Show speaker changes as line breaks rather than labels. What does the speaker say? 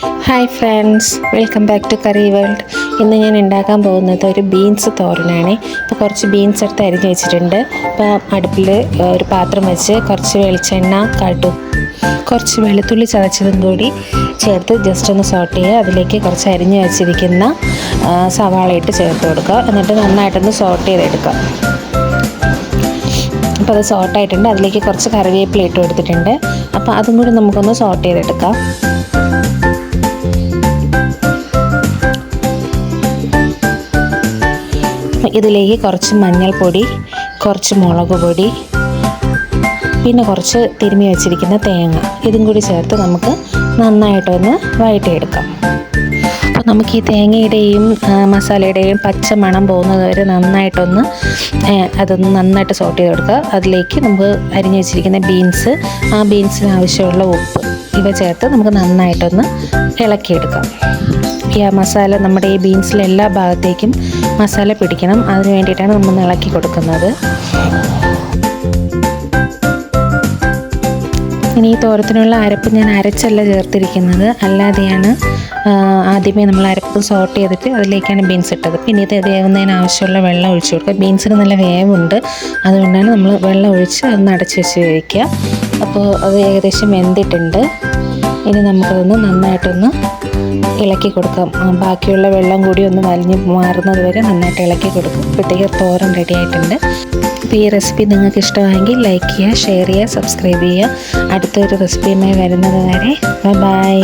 Hi friends welcome back to curry world ഇന്ന് ഞാൻ ഉണ്ടാക്കാൻ പോകുന്നത് ഒരു ബീൻസ് തോരനാണ്. ഇപ്പോൾ കുറച്ച് ബീൻസ് എടുത്ത് അരിഞ്ഞ് വെച്ചിട്ടുണ്ട്. അപ്പോൾ അടുപ്പിൽ ഒരു പാത്രം വെച്ച് കുറച്ച് വെളിച്ചെണ്ണ കടു കുറച്ച് വെളുത്തുള്ളി ചതച്ചതും കൂടി ചേർത്ത് ജസ്റ്റ് ഒന്ന് സോട്ട് ചെയ്യുക. അതിലേക്ക് കുറച്ച് അരിഞ്ഞ് വെച്ചിരിക്കുന്ന സവാള ഇട്ട് ചേർത്ത് കൊടുക്കുക. എന്നിട്ട് നന്നായിട്ടൊന്ന് സോട്ട് ചെയ്തെടുക്കുക. അപ്പോൾ അത് സോട്ടായിട്ടുണ്ട് അതിലേക്ക് കുറച്ച് കറിവേപ്പില ഇട്ട് കൊടുത്തിട്ടുണ്ട്. അപ്പോൾ അതും കൂടി നമുക്കൊന്ന് സോട്ട് ചെയ്തെടുക്കാം. ഇതിലേക്ക് കുറച്ച് മഞ്ഞൾപ്പൊടി കുറച്ച് മുളക് പൊടി പിന്നെ കുറച്ച് തിരുമി വെച്ചിരിക്കുന്ന തേങ്ങ. ഇതും കൂടി ചേർത്ത് നമുക്ക് നന്നായിട്ടൊന്ന് വഴറ്റിയെടുക്കാം. അപ്പോൾ നമുക്ക് ഈ തേങ്ങയുടെയും മസാലയുടെയും പച്ച മണം പോകുന്നത് വരെ നന്നായിട്ടൊന്ന് അതൊന്ന് നന്നായിട്ട് സോട്ട് ചെയ്ത് കൊടുക്കുക. അതിലേക്ക് നമുക്ക് അരിഞ്ഞു വെച്ചിരിക്കുന്ന ബീൻസ് ആ ബീൻസിന് ആവശ്യമുള്ള ഉപ്പ് ഇവ ചേർത്ത് നമുക്ക് നന്നായിട്ടൊന്ന് ഇളക്കിയെടുക്കാം. ഈ മസാല നമ്മുടെ ഈ ബീൻസിലെ എല്ലാ ഭാഗത്തേക്കും മസാല പിടിക്കണം. അതിന് വേണ്ടിയിട്ടാണ് നമ്മൾ ഇളക്കി കൊടുക്കുന്നത്. ഇനി ഈ തോരത്തിനുള്ള അരപ്പ് ഞാൻ അരച്ചല്ല ചേർത്തിരിക്കുന്നത്. അല്ലാതെയാണ് ആദ്യമേ നമ്മൾ അരപ്പ് സോട്ട് ചെയ്തിട്ട് അതിലേക്കാണ് ബീൻസ് ഇട്ടത്. പിന്നെ ഇത് വേവുന്നതിന് ആവശ്യമുള്ള വെള്ളം ഒഴിച്ചു കൊടുക്കുക. ബീൻസിന് നല്ല വേവുണ്ട്. അതുകൊണ്ടാണ് നമ്മൾ വെള്ളം ഒഴിച്ച് അതൊന്ന് അടച്ച് വെച്ച് കഴിക്കുക അപ്പോൾ അത് ഏകദേശം വെന്തിട്ടുണ്ട്. ഇനി നമുക്കതൊന്ന് നന്നായിട്ടൊന്ന് ഇളക്കി കൊടുക്കാം. ബാക്കിയുള്ള വെള്ളം കൂടി ഒന്ന് വലിഞ്ഞ് മാറുന്നത് വരെ നന്നായിട്ട് ഇളക്കി കൊടുക്കും. ഇപ്പോഴത്തേക്ക് തോരൻ റെഡി ആയിട്ടുണ്ട്. ഈ റെസിപ്പി നിങ്ങൾക്ക് ഇഷ്ടമായെങ്കിൽ ലൈക്ക് ചെയ്യുക ഷെയർ ചെയ്യുക സബ്സ്ക്രൈബ് ചെയ്യുക. അടുത്തൊരു റെസിപ്പിയുമായി വരുന്നത് വരെ. ബൈ